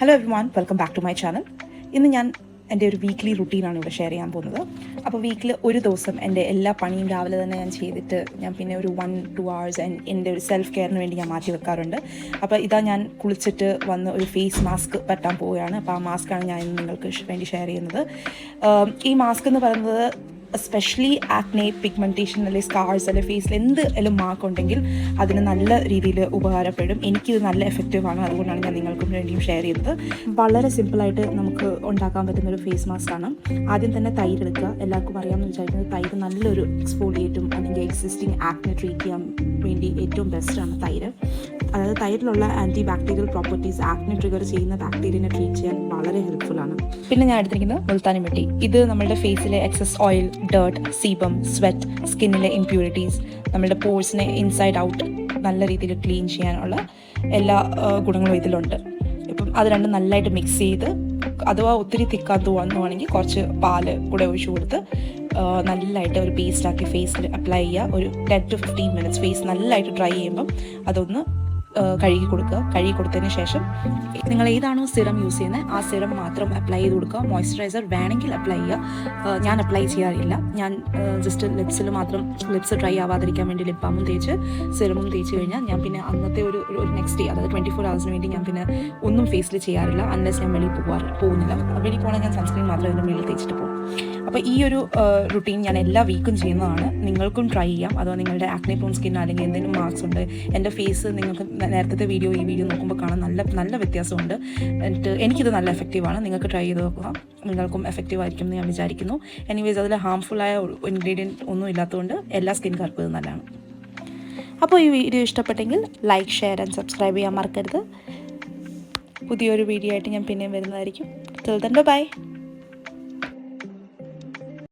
Hello everyone welcome back to my channel ഇന്ന് ഞാൻ എന്റെ ഒരു വീക്ക്ലി റുട്ടീനാണ് ഇവിടെ ഷെയർ ചെയ്യാൻ പോകുന്നത്. അപ്പോൾ വീക്കിൽ ഒരു ദിവസം എന്റെ എല്ലാ പണിയും രാവിലെ തന്നെ ഞാൻ ചെയ്തിട്ട് ഞാൻ പിന്നെ ഒരു വൺ ടു അവേഴ്സ് എന്റെ ഒരു സെൽഫ് കെയറിന് വേണ്ടി ഞാൻ മാറ്റി വെക്കാറുണ്ട്. അപ്പോൾ ഇതാ ഞാൻ കുളിച്ചിട്ട് വന്ന് ഒരു ഫേസ് മാസ്ക് പറ്റാൻ പോവുകയാണ്. അപ്പോൾ ആ മാസ്കാണ് ഞാൻ നിങ്ങൾക്ക് വേണ്ടി ഷെയർ ചെയ്യുന്നത്. ഈ മാസ്ക് എന്ന് പറയുന്നത് എസ്പെഷ്യലി ആക്നെ പിഗ്മെന്റേഷൻ അല്ലെങ്കിൽ സ്കാർസ് അല്ലെങ്കിൽ ഫേസിൽ എന്ത് എല്ലാം മാർക്ക് ഉണ്ടെങ്കിൽ അതിന് നല്ല രീതിയിൽ ഉപകാരപ്പെടും. എനിക്കിത് നല്ല എഫക്റ്റീവ് ആണ്. അതുകൊണ്ടാണ് ഞാൻ നിങ്ങൾക്കും വേണ്ടിയും ഷെയർ ചെയ്തത്. വളരെ സിമ്പിളായിട്ട് നമുക്ക് ഉണ്ടാക്കാൻ പറ്റുന്ന ഒരു ഫേസ് മാസ്ക് ആണ്. ആദ്യം തന്നെ തൈര് എടുക്കുക. എല്ലാവർക്കും അറിയാമെന്ന് വിചാരിക്കുന്നത് തൈര് നല്ലൊരു എക്സ്ഫോളിയേറ്റും അതിന്റെ എക്സിസ്റ്റിംഗ് ആക്നെ ട്രീറ്റ് ചെയ്യാൻ വേണ്ടി ഏറ്റവും ബെസ്റ്റാണ് തൈര്. അതായത് തൈരിലുള്ള anti bacterial properties acne trigger ചെയ്യുന്ന ബാക്ടീരിയനെ ട്രീറ്റ് ചെയ്യാൻ വളരെ ഹെൽപ്ഫുൾ ആണ്. പിന്നെ ഞാൻ എടുത്തിരിക്കുന്നത് മുൾത്താനി മിട്ടി. ഇത് നമ്മുടെ ഫേസിലെ excess oil dirt sebum sweat സ്കിന്നിലെ impurities നമ്മുടെ പോഴ്സിനെ ഇൻസൈഡ് ഔട്ട് നല്ല രീതിയിൽ ക്ലീൻ ചെയ്യാനുള്ള എല്ലാ ഗുണങ്ങളും ഇതിലുണ്ട്. ഇപ്പം അത് രണ്ടും നല്ലതായിട്ട് മിക്സ് ചെയ്ത് അഥവാ ഒത്തിരി തിക്കാത്ത വന്നുവാണെങ്കിൽ കുറച്ച് പാൽ കൂടെ ഒഴിച്ചു കൊടുത്ത് നല്ലതായിട്ട് ഒരു പേസ്റ്റാക്കി ഫേസിൽ അപ്ലൈ ചെയ്യുക. ഒരു ten to fifteen minutes face നല്ലതായിട്ട് ഡ്രൈ ചെയ്യുമ്പം അതൊന്ന് കഴുകി കൊടുക്കുക കഴുകി കൊടുത്തതിന് ശേഷം നിങ്ങൾ ഏതാണോ സിറം യൂസ് ചെയ്യുന്നത് ആ സിറം മാത്രം അപ്ലൈ ചെയ്ത് കൊടുക്കുക. മോയ്സ്ചറൈസർ വേണമെങ്കിൽ അപ്ലൈ ചെയ്യുക. ഞാൻ അപ്ലൈ ചെയ്യാറില്ല. ഞാൻ ജസ്റ്റ് ലിപ്സിൽ മാത്രം ലിപ്സ് ഡ്രൈ ആവാതിരിക്കാൻ വേണ്ടി ലിപ് ബാമും തേച്ച് സിറമും തേച്ച് കഴിഞ്ഞാൽ ഞാൻ പിന്നെ അന്നത്തെ ഒരു ഒരു നെക്സ്റ്റ് ഡേ അതായത് ട്വന്റി ഫോർ ഹവേഴ്സിന് വേണ്ടി ഞാൻ പിന്നെ ഒന്നും ഫേസിൽ ചെയ്യാറില്ല അൺലെസ് ഞാൻ വെളിയിൽ പോകാറ് പോകുന്നില്ല. വെളിയിൽ പോകണമെങ്കിൽ ഞാൻ സൺസ്ക്രീൻ മാത്രം അതിന്റെ മേളിൽ തേച്ചിട്ട് പോകും. അപ്പോൾ ഈ ഒരു റുട്ടീൻ ഞാൻ എല്ലാ വീക്കും ചെയ്യുന്നതാണ്. നിങ്ങൾക്കും ട്രൈ ചെയ്യാം. അതോ നിങ്ങളുടെ ആക്നെ പ്രോൺ സ്കിൻ അല്ലെങ്കിൽ എന്തെങ്കിലും മാർക്സ് ഉണ്ട്. എന്റെ ഫേസ് നിങ്ങൾക്ക് നേരത്തെ വീഡിയോ ഈ വീഡിയോ നോക്കുമ്പോൾ കാണാൻ നല്ല നല്ല വ്യത്യാസമുണ്ട്. എന്നിട്ട് എനിക്കിത് നല്ല എഫക്റ്റീവാണ് നിങ്ങൾക്ക് ട്രൈ ചെയ്ത് നോക്കുക. നിങ്ങൾക്കും എഫക്റ്റീവ് ആയിരിക്കും എന്ന് ഞാൻ വിചാരിക്കുന്നു. എനിവേസ് അതിൽ ഹാംഫുള്ളായ ഇൻഗ്രീഡിയന്റ് ഒന്നും ഇല്ലാത്തതുകൊണ്ട് എല്ലാ സ്കിൻകാർക്കും ഇത് നല്ലതാണ്. അപ്പോൾ ഈ വീഡിയോ ഇഷ്ടപ്പെട്ടെങ്കിൽ ലൈക്ക് ഷെയർ ആൻഡ് സബ്സ്ക്രൈബ് ചെയ്യാൻ മറക്കരുത്. പുതിയൊരു വീഡിയോ ആയിട്ട് ഞാൻ പിന്നെയും വരുന്നതായിരിക്കും. ബൈ